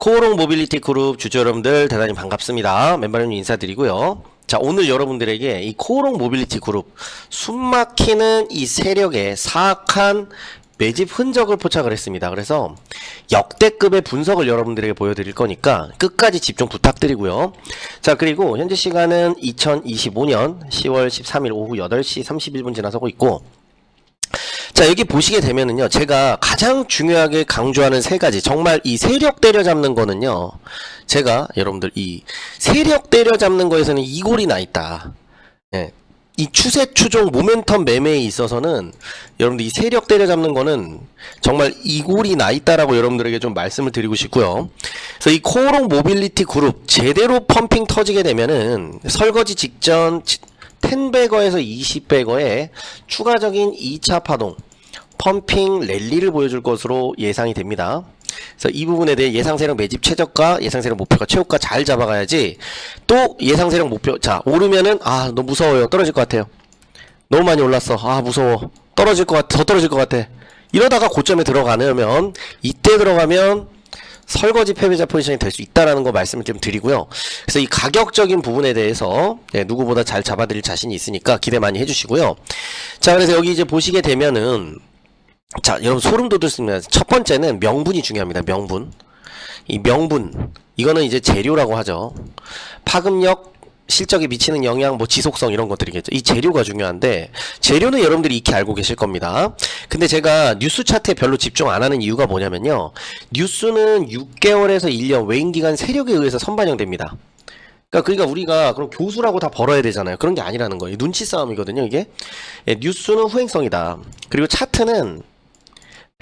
코오롱 모빌리티 그룹 주주 여러분들 대단히 반갑습니다. 멤버 여러분 인사드리고요. 자, 오늘 여러분들에게 이 코오롱 모빌리티 그룹 숨막히는 이 세력의 사악한 매집 흔적을 포착을 했습니다. 그래서 역대급의 분석을 여러분들에게 보여드릴 거니까 끝까지 집중 부탁드리고요. 자, 그리고 현재 시간은 2025년 10월 13일 오후 8시 31분 지나서고 있고 자, 여기 보시게 되면은요, 제가 가장 중요하게 강조하는 세 가지, 정말 이 세력 때려잡는 거는요, 제가 여러분들 이 세력 때려잡는 거에서는 이골이 나 있다. 예. 이 추세 추종 모멘텀 매매에 있어서는 여러분들 이 세력 때려잡는 거는 정말 이골이 나 있다라고 여러분들에게 좀 말씀을 드리고 싶고요. 그래서 이 코오롱 모빌리티 그룹 제대로 펌핑 터지게 되면은 설거지 직전 10배거에서 20배거에 추가적인 2차 파동 펌핑 랠리를 보여줄 것으로 예상이 됩니다. 그래서 이 부분에 대해 예상세력 매집 최저가, 예상세력 목표가 최고가 잘 잡아가야지 또 예상세력 목표, 자, 오르면은 아, 너무 무서워요. 떨어질 것 같아요. 너무 많이 올랐어. 아, 무서워. 떨어질 것 같아. 더 떨어질 것 같아. 이러다가 고점에 들어가면 이때 들어가면 설거지 패배자 포지션이 될 수 있다라는 거 말씀을 좀 드리고요. 그래서 이 가격적인 부분에 대해서 네, 누구보다 잘 잡아드릴 자신이 있으니까 기대 많이 해주시고요. 자, 그래서 여기 이제 보시게 되면은 자, 여러분 소름 돋았습니다. 첫 번째는 명분이 중요합니다. 명분. 이 명분. 이거는 이제 재료라고 하죠. 파급력, 실적에 미치는 영향, 뭐 지속성 이런 것들이겠죠. 이 재료가 중요한데 재료는 여러분들이 익히 알고 계실 겁니다. 근데 제가 뉴스 차트에 별로 집중 안 하는 이유가 뭐냐면요. 뉴스는 6개월에서 1년 외인 기간 세력에 의해서 선반영됩니다. 그러니까, 그러니까 우리가 그럼 교수라고 다 벌어야 되잖아요. 그런 게 아니라는 거예요. 눈치 싸움이거든요, 이게. 예, 뉴스는 후행성이다. 그리고 차트는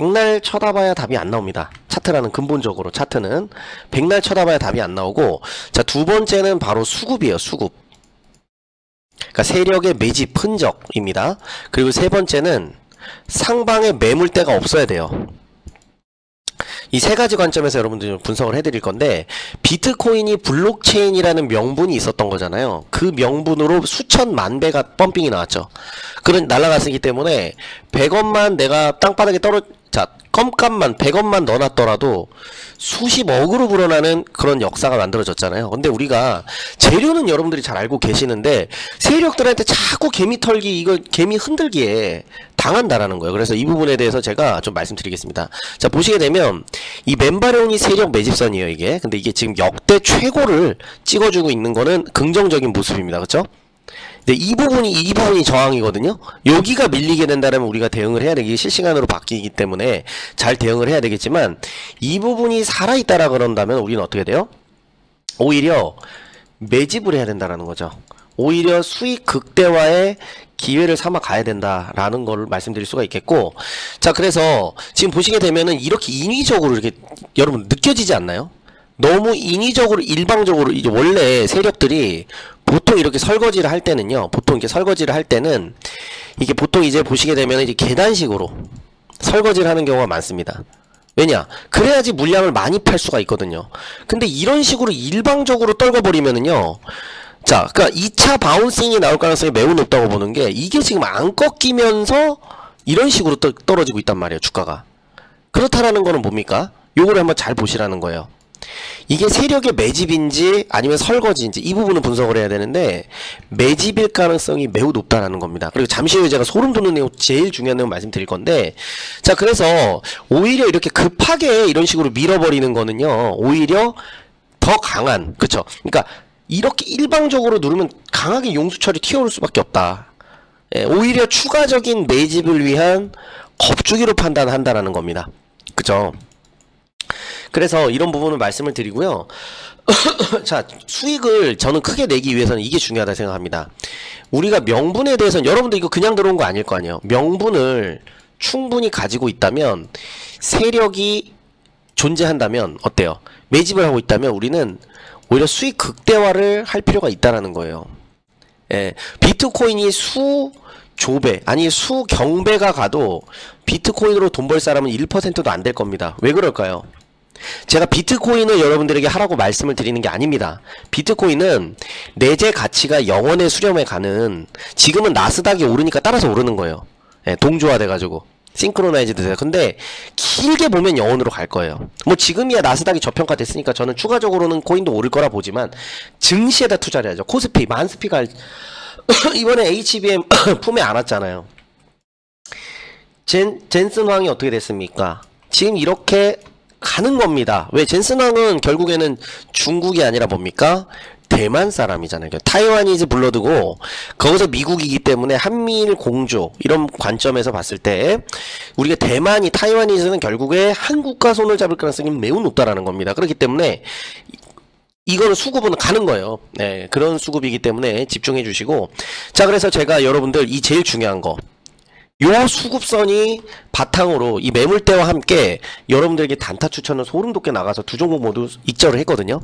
백날 쳐다봐야 답이 안 나옵니다. 차트라는 근본적으로 차트는 백날 쳐다봐야 답이 안 나오고 자 두 번째는 바로 수급이에요. 수급. 그러니까 세력의 매집 흔적입니다. 그리고 세 번째는 상방에 매물대가 없어야 돼요. 이 세 가지 관점에서 여러분들 좀 분석을 해드릴 건데 비트코인이 블록체인이라는 명분이 있었던 거잖아요. 그 명분으로 수천만 배가 펌핑이 나왔죠. 그런 날라갔기 때문에 100원만 내가 땅바닥에 떨어 자 껌값만 100원만 넣어놨더라도 수십억으로 불어나는 그런 역사가 만들어졌잖아요. 근데 우리가 재료는 여러분들이 잘 알고 계시는데 세력들한테 자꾸 개미 털기 이거 개미 흔들기에 당한다라는 거예요. 그래서 이 부분에 대해서 제가 좀 말씀드리겠습니다. 자 보시게 되면 이 맨바레온이 세력 매집선이에요 이게. 근데 이게 지금 역대 최고를 찍어주고 있는 거는 긍정적인 모습입니다. 그렇죠? 근데 이 부분이 이 부분이 저항이거든요. 여기가 밀리게 된다면 우리가 대응을 해야 되기 실시간으로 바뀌기 때문에 잘 대응을 해야 되겠지만 이 부분이 살아 있다라 그런다면 우리는 어떻게 돼요? 오히려 매집을 해야 된다라는 거죠. 오히려 수익 극대화의 기회를 삼아 가야 된다라는 걸 말씀드릴 수가 있겠고 자 그래서 지금 보시게 되면은 이렇게 인위적으로 이렇게 여러분 느껴지지 않나요? 너무 인위적으로 일방적으로 이제 원래 세력들이 보통 이렇게 설거지를 할 때는요. 보통 이렇게 설거지를 할 때는 이게 보통 이제 보시게 되면 이제 계단식으로 설거지를 하는 경우가 많습니다. 왜냐? 그래야지 물량을 많이 팔 수가 있거든요. 근데 이런 식으로 일방적으로 떨궈버리면은요. 자, 그러니까 2차 바운싱이 나올 가능성이 매우 높다고 보는 게 이게 지금 안 꺾이면서 이런 식으로 떠, 떨어지고 있단 말이에요, 주가가. 그렇다라는 거는 뭡니까? 요거를 한번 잘 보시라는 거예요. 이게 세력의 매집인지 아니면 설거지인지 이 부분은 분석을 해야 되는데 매집일 가능성이 매우 높다라는 겁니다. 그리고 잠시 후에 제가 소름 돋는 내용 제일 중요한 내용 말씀드릴 건데 자 그래서 오히려 이렇게 급하게 이런 식으로 밀어버리는 거는요 오히려 더 강한 그쵸 그러니까 이렇게 일방적으로 누르면 강하게 용수철이 튀어오를 수밖에 없다. 예, 오히려 추가적인 매집을 위한 겁주기로 판단한다라는 겁니다. 그죠? 그래서 이런 부분을 말씀을 드리고요. 자, 수익을 저는 크게 내기 위해서는 이게 중요하다 생각합니다. 우리가 명분에 대해서는 여러분들 이거 그냥 들어온 거 아닐 거 아니에요. 명분을 충분히 가지고 있다면 세력이 존재한다면 어때요? 매집을 하고 있다면 우리는 오히려 수익 극대화를 할 필요가 있다라는 거예요. 예, 비트코인이 수 조배 아니 수 경배가 가도 비트코인으로 돈 벌 사람은 1%도 안 될 겁니다. 왜 그럴까요? 제가 비트코인을 여러분들에게 하라고 말씀을 드리는 게 아닙니다. 비트코인은 내재 가치가 영원의 수렴에 가는 지금은 나스닥이 오르니까 따라서 오르는 거예요. 예, 동조화 돼 가지고. 싱크로나이즈드 돼요. 근데 길게 보면 영원으로 갈 거예요. 뭐 지금이야 나스닥이 저평가 됐으니까 저는 추가적으로는 코인도 오를 거라 보지만 증시에다 투자를 해야죠. 코스피, 만스피가 이번에 HBM 품에 안 왔잖아요. 젠, 젠슨 왕이 어떻게 됐습니까? 지금 이렇게 가는 겁니다. 왜 젠슨 왕은 결국에는 중국이 아니라 뭡니까? 대만 사람이잖아요. 타이완이즈 블러드고 거기서 미국이기 때문에 한미일 공조 이런 관점에서 봤을 때 우리가 대만이 타이완이즈는 결국에 한국과 손을 잡을 가능성이 매우 높다라는 겁니다. 그렇기 때문에 이거는 수급은 가는 거예요. 네, 그런 수급이기 때문에 집중해 주시고 자 그래서 제가 여러분들 이 제일 중요한 거 요 수급선이 바탕으로 이 매물대와 함께 여러분들에게 단타 추천을 소름 돋게 나가서 두 종목 모두 익절을 했거든요.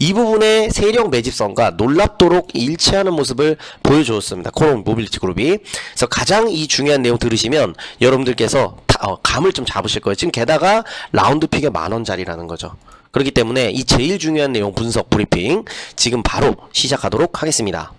이 부분의 세력 매집선과 놀랍도록 일치하는 모습을 보여주었습니다. 코론 모빌리티 그룹이. 그래서 가장 이 중요한 내용 들으시면 여러분들께서 다- 어, 감을 좀 잡으실 거예요. 지금 게다가 라운드 픽에 만 원짜리라는 거죠. 그렇기 때문에 이 제일 중요한 내용 분석 브리핑 지금 바로 시작하도록 하겠습니다.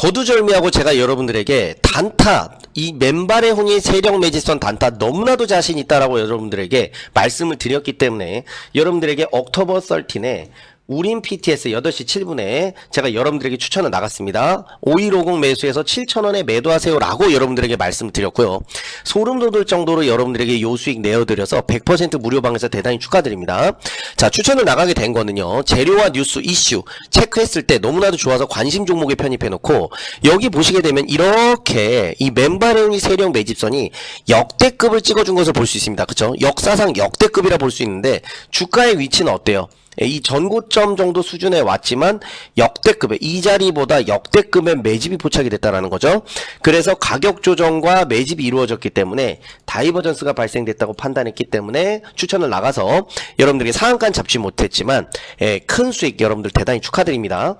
거두절미하고 제가 여러분들에게 단타 이 맨발의 홍이 세력 매집선 단타 너무나도 자신 있다라고 여러분들에게 말씀을 드렸기 때문에 여러분들에게 옥토버 13에 우린 PTS 8시 7분에 제가 여러분들에게 추천을 나갔습니다. 5150 매수해서 7,000원에 매도하세요라고 여러분들에게 말씀을 드렸고요. 소름 돋을 정도로 여러분들에게 요 수익 내어드려서 100% 무료 방에서 대단히 축하드립니다. 자, 추천을 나가게 된 거는요. 재료와 뉴스 이슈 체크했을 때 너무나도 좋아서 관심 종목에 편입해놓고 여기 보시게 되면 이렇게 이 맨발의 세력 매집선이 역대급을 찍어준 것을 볼 수 있습니다. 그쵸? 역사상 역대급이라 볼 수 있는데 주가의 위치는 어때요? 예, 이 전고점 정도 수준에 왔지만 역대급의 이 자리보다 역대급의 매집이 포착이 됐다라는 거죠. 그래서 가격 조정과 매집이 이루어졌기 때문에 다이버전스가 발생됐다고 판단했기 때문에 추천을 나가서 여러분들에게 상한가는 잡지 못했지만 예, 큰 수익 여러분들 대단히 축하드립니다.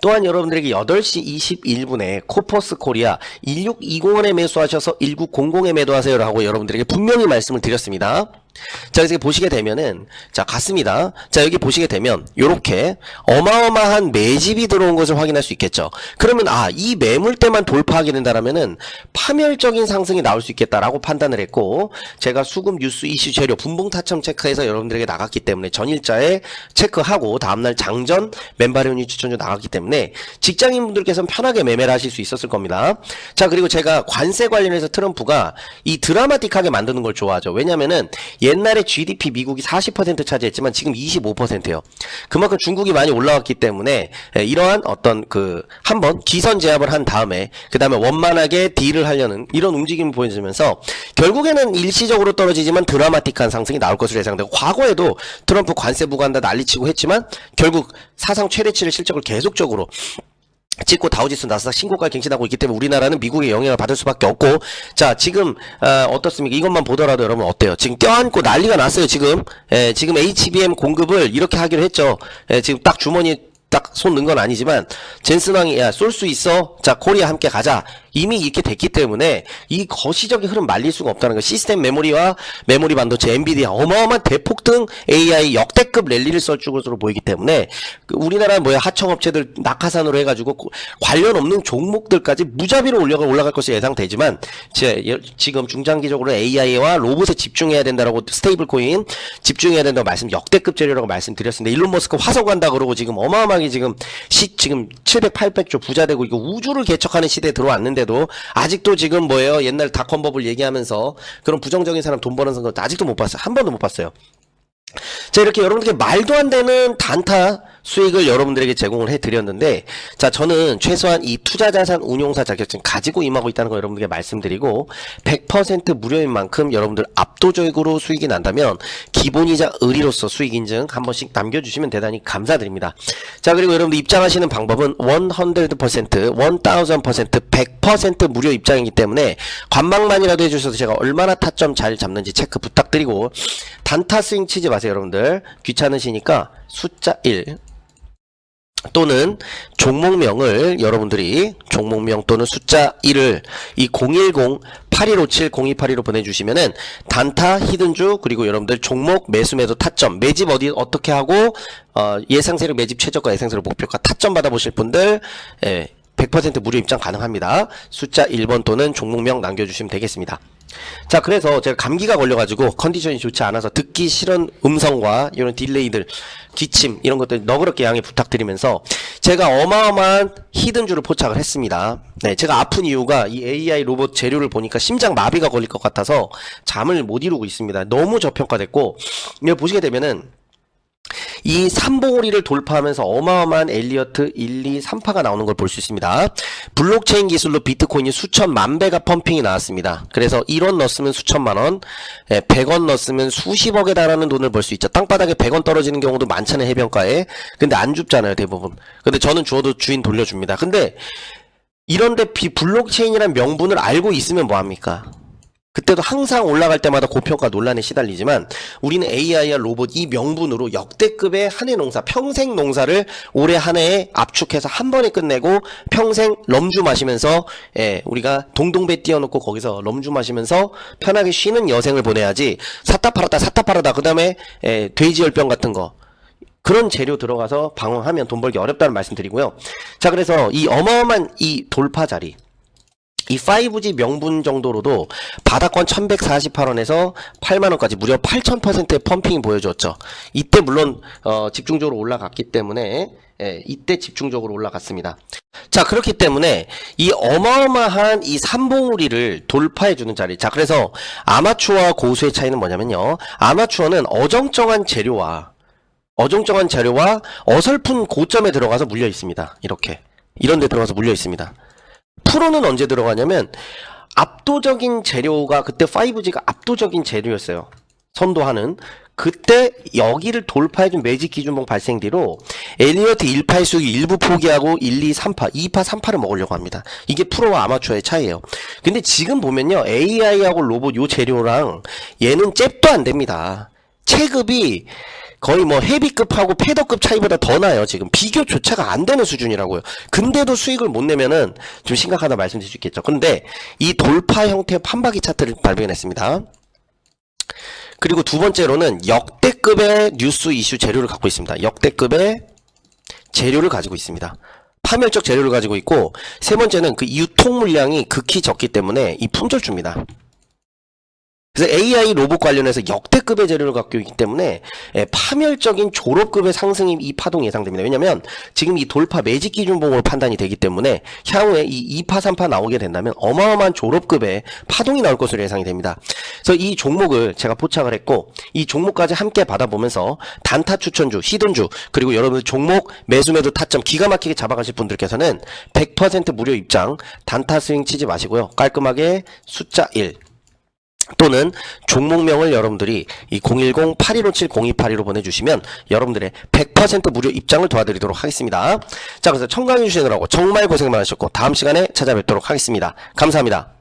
또한 여러분들에게 8시 21분에 코퍼스 코리아 1620원에 매수하셔서 1900에 매도하세요라고 여러분들에게 분명히 말씀을 드렸습니다. 자, 그래서 보시게 되면은, 자, 갔습니다. 자, 여기 보시게 되면, 요렇게 어마어마한 매집이 들어온 것을 확인할 수 있겠죠. 그러면, 아, 이 매물대만 돌파하게 된다라면은, 파멸적인 상승이 나올 수 있겠다라고 판단을 했고, 제가 수급 뉴스 이슈 재료 분봉 타점 체크해서 여러분들에게 나갔기 때문에, 전일자에 체크하고, 다음날 장전 맨바리온이 추천주 나갔기 때문에, 직장인분들께서는 편하게 매매를 하실 수 있었을 겁니다. 자, 그리고 제가 관세 관련해서 트럼프가 이 드라마틱하게 만드는 걸 좋아하죠. 왜냐면은, 옛날에 GDP 미국이 40% 차지했지만 지금 25%예요. 그만큼 중국이 많이 올라왔기 때문에 예, 이러한 어떤 그 한번 기선 제압을 한 다음에 그 다음에 원만하게 딜을 하려는 이런 움직임을 보여주면서 결국에는 일시적으로 떨어지지만 드라마틱한 상승이 나올 것으로 예상되고 과거에도 트럼프 관세 부과한다 난리치고 했지만 결국 사상 최대치를 실적을 계속적으로 찍고 다우지수 나스닥 신고가 갱신하고 있기 때문에 우리나라는 미국의 영향을 받을 수밖에 없고 자 지금 어, 어떻습니까? 이것만 보더라도 여러분 어때요? 지금 껴안고 난리가 났어요 지금. 예, 지금 HBM 공급을 이렇게 하기로 했죠. 예, 지금 딱 주머니 딱 손 넣은 건 아니지만 젠슨왕이 야 쏠 수 있어. 자 코리아 함께 가자 이미 이렇게 됐기 때문에 이 거시적인 흐름 말릴 수가 없다는 거 시스템 메모리와 메모리 반도체 엔비디아 어마어마한 대폭 등 AI 역대급 랠리를 썰 것으로 보이기 때문에 그 우리나라 뭐야 하청업체들 낙하산으로 해가지고 고- 관련 없는 종목들까지 무자비로 올라가 올라갈 것이 예상되지만 지금 중장기적으로 AI와 로봇에 집중해야 된다라고 스테이블 코인 집중해야 된다고 말씀 역대급 재료라고 말씀드렸습니다. 일론 머스크 화성 간다 그러고 지금 어마어마하게 지금 시 지금 700, 800조 부자 되고 이거 우주를 개척하는 시대에 들어왔는데 도 아직도 지금 뭐예요? 옛날 닷컴 버블 얘기하면서 그런 부정적인 사람 돈 버는 선거 아직도 못 봤어요. 한 번도 못 봤어요. 자 이렇게 여러분들께 말도 안 되는 단타 수익을 여러분들에게 제공을 해드렸는데 자 저는 최소한 이 투자자산 운용사 자격증 가지고 임하고 있다는 거 여러분들께 말씀드리고 100% 무료인 만큼 여러분들 압도적으로 수익이 난다면 기본이자 의리로서 수익 인증 한 번씩 남겨주시면 대단히 감사드립니다. 자 그리고 여러분들 입장하시는 방법은 100% 1000% 100% 무료 입장이기 때문에 관망만이라도 해주셔서 제가 얼마나 타점 잘 잡는지 체크 부탁드리고 단타 스윙 치지 마세요 여러분들. 귀찮으시니까 숫자 1 또는 종목명을 여러분들이 종목명 또는 숫자 1을 이 010-8157-0282로 보내주시면은 단타 히든주 그리고 여러분들 종목 매수 매도 타점 매집 어디 어떻게 하고 어, 예상세력 매집 최저가 예상세력 목표가 타점 받아보실 분들 예, 100% 무료 입장 가능합니다. 숫자 1번 또는 종목명 남겨주시면 되겠습니다. 자, 그래서 제가 감기가 걸려가지고 컨디션이 좋지 않아서 듣기 싫은 음성과 이런 딜레이들, 기침, 이런 것들 너그럽게 양해 부탁드리면서 제가 어마어마한 히든주를 포착을 했습니다. 네, 제가 아픈 이유가 이 AI 로봇 재료를 보니까 심장 마비가 걸릴 것 같아서 잠을 못 이루고 있습니다. 너무 저평가됐고, 이거 보시게 되면은 이 삼봉우리를 돌파하면서 어마어마한 엘리어트 1, 2, 3파가 나오는 걸 볼 수 있습니다. 블록체인 기술로 비트코인이 수천만 배가 펌핑이 나왔습니다. 그래서 1원 넣었으면 수천만 원, 예, 100원 넣었으면 수십억에 달하는 돈을 벌 수 있죠. 땅바닥에 100원 떨어지는 경우도 많잖아요, 해변가에. 근데 안 줍잖아요, 대부분. 근데 저는 주어도 주인 돌려줍니다. 근데 이런데 비 블록체인이란 명분을 알고 있으면 뭐합니까? 그때도 항상 올라갈 때마다 고평가 논란에 시달리지만 우리는 AI와 로봇 이 명분으로 역대급의 한해 농사, 평생 농사를 올해 한 해에 압축해서 한 번에 끝내고 평생 럼주 마시면서 예, 우리가 동동배 띄워놓고 거기서 럼주 마시면서 편하게 쉬는 여생을 보내야지 사타 팔았다 사타 팔았다 그 다음에 예, 돼지열병 같은 거 그런 재료 들어가서 방황하면 돈 벌기 어렵다는 말씀 드리고요. 자, 그래서 이 어마어마한 이 돌파 자리. 이 5G 명분 정도로도 바닥권 1148원에서 8만원까지 무려 8000%의 펌핑이 보여줬죠. 이때 물론 어, 집중적으로 올라갔기 때문에 예, 이때 집중적으로 올라갔습니다. 자 그렇기 때문에 이 어마어마한 이 삼봉우리를 돌파해주는 자리 자 그래서 아마추어와 고수의 차이는 뭐냐면요 아마추어는 어정쩡한 재료와 어정쩡한 재료와 어설픈 고점에 들어가서 물려 있습니다. 이렇게 이런 데 들어가서 물려 있습니다. 프로는 언제 들어가냐면 압도적인 재료가 그때 5G가 압도적인 재료였어요. 선도하는 그때 여기를 돌파해준 매직 기준봉 발생 뒤로 엘리어트 1파의 수익 일부 포기하고 1, 2, 3파, 2파, 3파를 먹으려고 합니다. 이게 프로와 아마추어의 차이예요. 근데 지금 보면요. AI하고 로봇 요 재료랑 얘는 잽도 안 됩니다. 체급이 거의 뭐 헤비급하고 패더급 차이보다 더 나요. 지금 비교조차가 안 되는 수준이라고요. 근데도 수익을 못 내면은 좀 심각하다 말씀드릴 수 있겠죠. 근데 이 돌파 형태의 판박이 차트를 발견했습니다. 그리고 두 번째로는 역대급의 뉴스 이슈 재료를 갖고 있습니다. 역대급의 재료를 가지고 있습니다. 파멸적 재료를 가지고 있고 세 번째는 그 유통 물량이 극히 적기 때문에 이 품절주입니다. 그래서 AI 로봇 관련해서 역대급의 재료를 갖고 있기 때문에 예, 파멸적인 졸업급의 상승이 이 파동 예상됩니다. 왜냐하면 지금 이 돌파 매직 기준봉으로 판단이 되기 때문에 향후에 이 2파 3파 나오게 된다면 어마어마한 졸업급의 파동이 나올 것으로 예상이 됩니다. 그래서 이 종목을 제가 포착을 했고 이 종목까지 함께 받아보면서 단타 추천주, 히든주 그리고 여러분들 종목 매수 매도 타점 기가 막히게 잡아가실 분들께서는 100% 무료 입장 단타 스윙 치지 마시고요. 깔끔하게 숫자 1 또는 종목명을 여러분들이 이 010-8157-0282로 보내주시면 여러분들의 100% 무료 입장을 도와드리도록 하겠습니다. 자, 그래서 청강해 주시느라고 정말 고생 많으셨고 다음 시간에 찾아뵙도록 하겠습니다. 감사합니다.